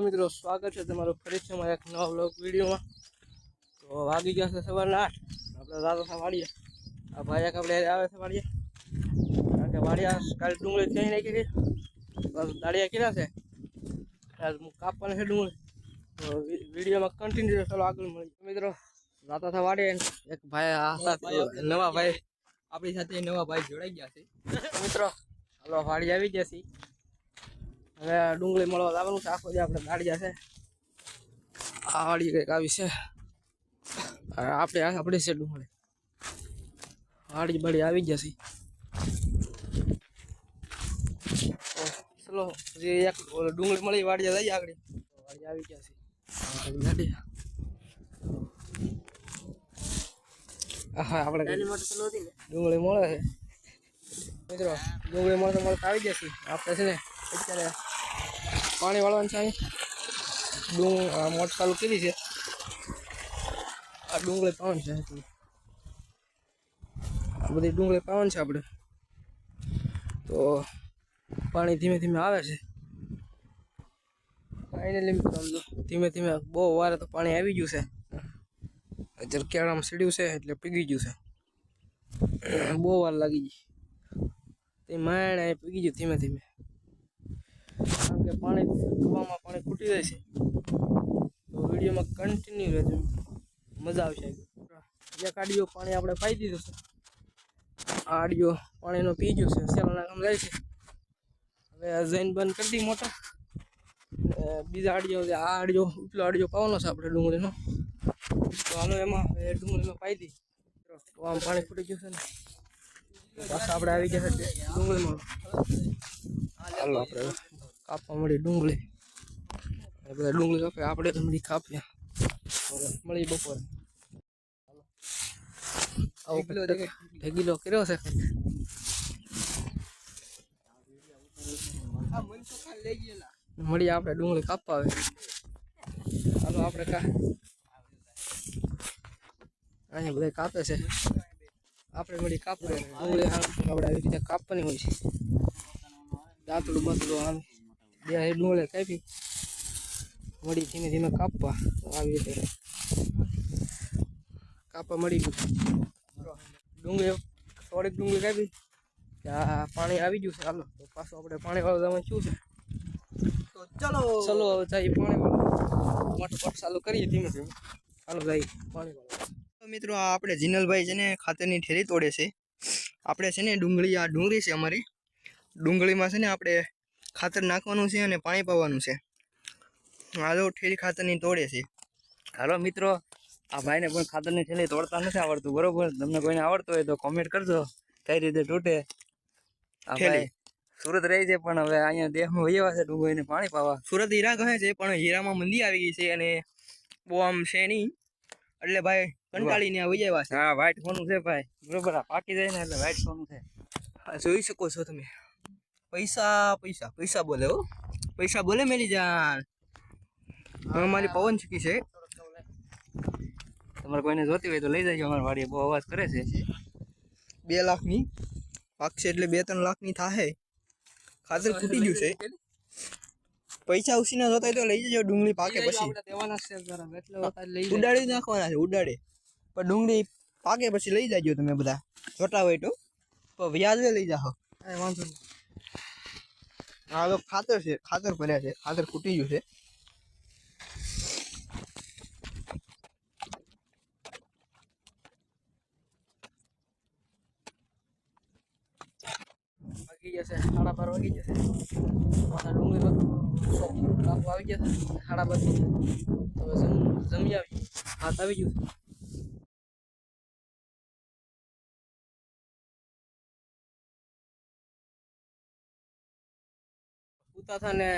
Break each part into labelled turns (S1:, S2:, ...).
S1: મિત્રો, સ્વાગત છે તમારું ફરીથી અમારા એક નવા બ્લોગ વિડીયોમાં. તો વાગી ગયા છે સવારના આઠ. આપણે રાતો થા વાડીએ. આ ભાઈ આપણે આવે છે વાળીએ કારણ કે વાળીયા કાલે ડુંગળી થઈ નાખી હતી. બસ દાળિયા કર્યા છે. કાપવાના છે ડુંગળી. તો વિડીયોમાં કન્ટિન્યુ ચાલો આગળ મળી મિત્રો, રાતો થા વાળીએ એક ભાઈ આ નવા ભાઈ. આપણી સાથે નવા ભાઈ જોડાઈ ગયા છે. મિત્રો, હાલો વાળી આવી ગયા છે હવે ડુંગળી મળવા લાવવાનું છે. આખો જે આપણે ગાડી છે આ વાળી કંઈક આવી છે. આપણે આપણે છે ડુંગળી. વાડી બાળી આવી જશે છે. ચલો પછી એક ડુંગળી મળી વાડી જઈએ આગળ. વાડી આવી ગયા છે. આ ગાડી હા આપણે ડુંગળી મળે છે. મિત્રો ડુંગળી મળતા મળતા આવી જશે આપણે છે ને અત્યારે પાણી વાળવાનું છે ડુંગ મોટર ચાલુ કરી છે. આ ડુંગળી પાવન છે આ બધી ડુંગળી પાવન છે આપણે. તો પાણી ધીમે ધીમે આવે છે. ફાઇનલી આમ ધીમે ધીમે બહુ વારે તો પાણી આવી ગયું છે. કેળામાં સીડ્યું છે એટલે પીગી ગયું છે. બહુ વાર લાગી ગઈ. તે માણ પીગી ગયું ધીમે ધીમે. કારણ કે પાણી કૂવામાં પાણી ખૂટી જાય છે. તો વિડીયોમાં કન્ટિન્યુ રહેજો. મજા આવશે એક આડિયો પાણી આપણે પાઈ દીધું છે. આ આડિયો પાણીનો પી ગયો છે. સેલાના કામ જાય છે. હવે જૈન બંધ કરી દી મોટા. બીજા આડીયો આ આડિયો, ઉપલો આડીયો પાવાનો છે આપણે ડુંગળીનો. તો હાલો એમાં હવે ડુંગળીનો પાઈ દી. તો આમ પાણી ખૂટી ગયું છે ને. પાછા આપણે આવી ગયા છે ડુંગળીમાં. હાલો આપણે કાપવા મળી ડુંગળી. બધા ડુંગળી કાપે આપણે તો મળી કાપ્યા. મળી બપોરે. આવો ઢગલો ઢગીલો કર્યો છે? મળી આપણે ડુંગળી કાપવા આવે હાલો આપણે કા અહીંયા બધા કાપે છે. આપણે મળી કાપવા ડુંગળી આપણે આવી રીતે કાપવાની હોય છે. દાંતડું બાતડું આમ બે ડુંગળે કાપી. મળી ધીમે ધીમે કાપવા આવી રીતે. કાપવા મળી ગયું. ડુંગળી થોડીક ડુંગળી કાપી. આ પાણી આવી ગયું છે. હાલો તો પાછું આપણે પાણી વાળું જવાનું શું છે? તો ચલો. ચલો હવે જઈએ પાણી વાળું મોટર પટ ચાલુ કરીએ ધીમે ધીમે. ચાલો ભાઈ પાણી વાળું
S2: તો મિત્રો આ આપણે જીનલભાઈ છે ને ખાતરની ઠેરી તોડે છે. આપણે છે ને ડુંગળી આ ડુંગળી છે અમારી. ડુંગળીમાં છે ને આપણે ખાતર નાખવાનું છે અને પાણી પાવાનું છે. હાલો ઠેલી ખાતરની તોડે છે.
S1: હાલો મિત્રો આ ભાઈને પણ ખાતરની થેલી તોડતા નથી આવડતું બરોબર? તમને કોઈને આવડતું હોય તો કોમેન્ટ કરજો કઈ રીતે તૂટે? આ ભાઈ સુરત રહી છે પણ હવે અહીંયા દેહમાં વૈયા છે ડુંગળીને પાણી પાવા.
S2: સુરત હીરા કહે છે પણ હીરામાં મંદી આવી ગઈ છે અને બહુ આમ છે નહીં. એટલે ભાઈ કંટાળીને આવ્યા છે.
S1: હા વ્હાઈટ સોનું છે ભાઈ. બરોબર આ પાકી જાય ને એટલે વ્હાઈટ સોનું છે.
S2: જોઈ શકો છો તમે. પૈસા પૈસા પૈસા બોલે હો. પૈસા બોલે મેરી જાન મારી પવન ચૂકી છે.
S1: તમારે કોઈને જોતી હોય તો લઈ જાય અમારી વાડીએ બહુ અવાજ કરે છે.
S2: બે લાખની. પાકશે એટલે બે ત્રણ લાખની થાહે. ખાતર ખૂટી ગયું છે. પૈસા ઉસીના જોતા હોય તો લઈ જજો ડુંગળી પાકે પછી. ઉડાડી નાખવાના છે ઉડાડે. પણ ડુંગળી પાકે પછી લઈ જાજો તમે બધા. જોતા હોય તો. વ્યાજે લઈ જાઓ
S1: વાંધો નહીં.
S2: આ તો ખાતર છે, ખાતર ભર્યા છે, ખાતર ખૂટી ગયું છે.
S1: વાગી જશે, સાડા બાર વાગી જશે. પાછા ડુંગળી બધું આવી ગયા સાડા બાર તો જમી આવી. હાથ આવી ગયું ઉતા થા ને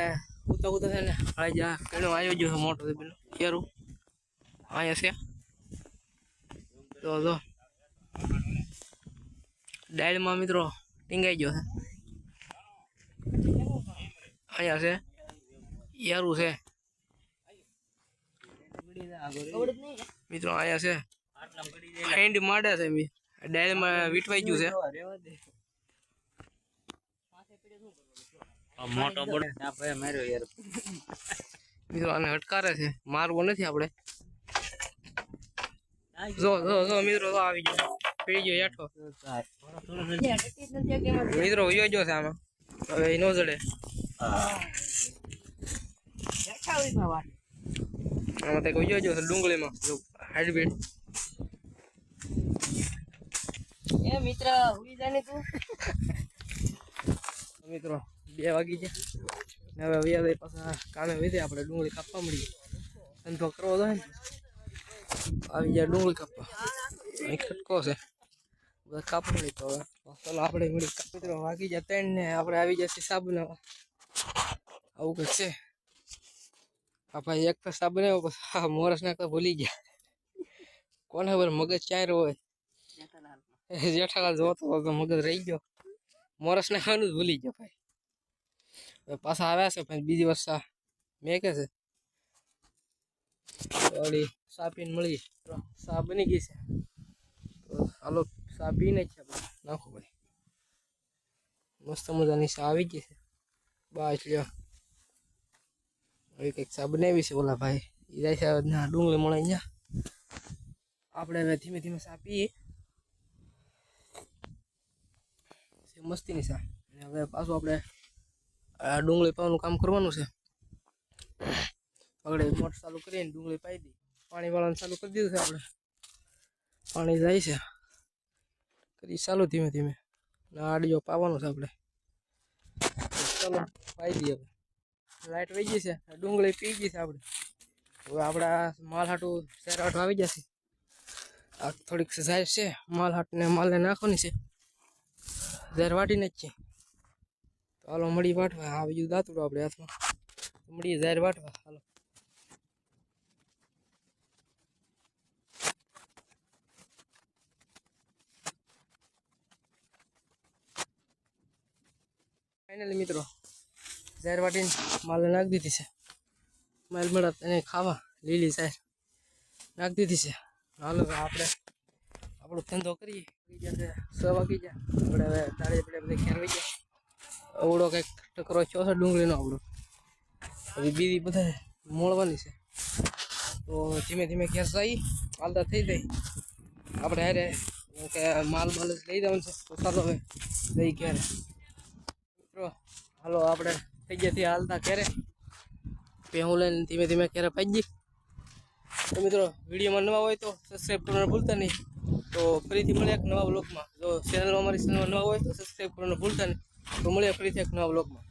S1: ઉતા ઉતા થાય ને, આ જા, પેલો આવ્યો છે મોટો છે અહીંયા છે. તો જો. ડાયલમાં મિત્રો ટીંગાઈ ગયો છે. અહીંયા છે. યારું છે. મિત્રો અહીંયા છે. ફાઇન્ડ માડે છે ડાયલમાં વીટવાઈ ગયું છે.
S3: મોટો બળ માર્યો યાર.
S1: મિત્રો આને હટકારે છે. મારવો નથી આપણે. જો જો જો મિત્રો તો આવી ગયો. પી ગયો હેઠો. મિત્રો વયો ગયો છે આમાં. હવે એ નો જડે. આમાં તે વયો ગયો છે ડુંગળીમાં. જો હાઈડબીટ
S3: એ મિત્ર હુઈ જાને તું.
S1: મિત્રો બે વાગી ગયા. ને હવે વ્યા દઈ પાછા કામે વધે આપણે ડુંગળી કાપવા મળી ધંધો કરવો તો ને. આવી જાય ડુંગળી કાપવા. અહીં ખટકો છે. બધા કાપવા મળી તો હવે. ચાલો આપણે મળી કાપ- મિત્રો વાગી જાય ત્રણ ને આપણે આવી જશે સાબુ ને આવું કંઈક છે. આ ભાઈ એક તો સાબુ ને પછી હા મોરસ નાખતા ભૂલી ગયા. કોને ખબર મગજ ચાર હોય? જેઠાલાલ જોતો હતો તો મગજ રહી ગયો. મોરસ નાખવાનું જ ભૂલી ગયો ભાઈ. હવે પાછા આવ્યા છે પછી બીજી વર્ષ આ મેં કે છે ઓલી સા પીને મળી. સા બની ગઈ છે. તો હાલો સા પીને છે નાખો ભાઈ. મસ્ત મજાની સા આવી ગઈ છે. બા એટલે હવે કંઈક સા બનાવી છે ઓલા ભાઈ. એ જાય છે ના ડુંગળી મળે અહીંયા આપણે હવે ધીમે ધીમે સા પીએ. મસ્તીની સા. હવે પાછું આપણે આ ડુંગળી પાવાનું કામ કરવાનું છે. આગળ મોટર ચાલુ કરીને ડુંગળી પાઈ દી. પાણી વાળાને ચાલુ કરી દીધું છે આપણે પાણી જાય છે. કરી ચાલુ ધીમે ધીમે. આડીઓ પાવાનું છે આપણે. ચાલો, પાઈ દઈએ હવે. લાઈટ વહી ગઈ છે. ડુંગળી પી ગઈ છે આપણે. હવે આપણા માલ હાટું શેર હાટું આવી જશે આ થોડીક ઝાર છે. માલ હાટને માલને નાખવાની છે. ઝેર વાટીને જ છે. હાલો, મળી વાટવા આ બીજું દાંતડું આપણે હાથમાં. તો મળીએ ઝાર વાટવા હાલો. ફાઇનલી મિત્રો ઝાર વાટીને માલ નાખી દીધી છે. માલ મળે એને ખાવા. લીલી ઝાર નાખી દીધી છે. હાલો, હવે આપણે આપણો ધંધો કરીએ. થઈ જશે છ વાગી જાય આપણે હવે તાળી આપણે બધે ખેરવાઈ જાય અવડો કંઈક ટકરો થયો છે, ડુંગળીનો આવડો હવે બીજી બધા મોળવાની છે. તો ધીમે ધીમે ઘેર જઈ હાલતા થઈ જાય. આપણે હારે કે માલ માલ લઈ જવાનું છે. તો ચાલો હવે જઈ ઘેર. મિત્રો, હાલો આપણે થઈ ગયા ત્યાં હાલતા ઘેરે. હું લઈને ધીમે ધીમે ઘેરે પાઈ તો મિત્રો, વિડીયોમાં નવા હોય તો સબસ્ક્રાઈબ કરવાનું ભૂલતા નહીં. તો ફરીથી મળે એક નવા બ્લોગમાં જો ચેનલમાં અમારી ચેનલમાં નવા હોય તો સબસ્ક્રાઈબ કરવાનું ભૂલતા નહીં. તો મળીએ ફરીથી એક નવા બ્લોગમાં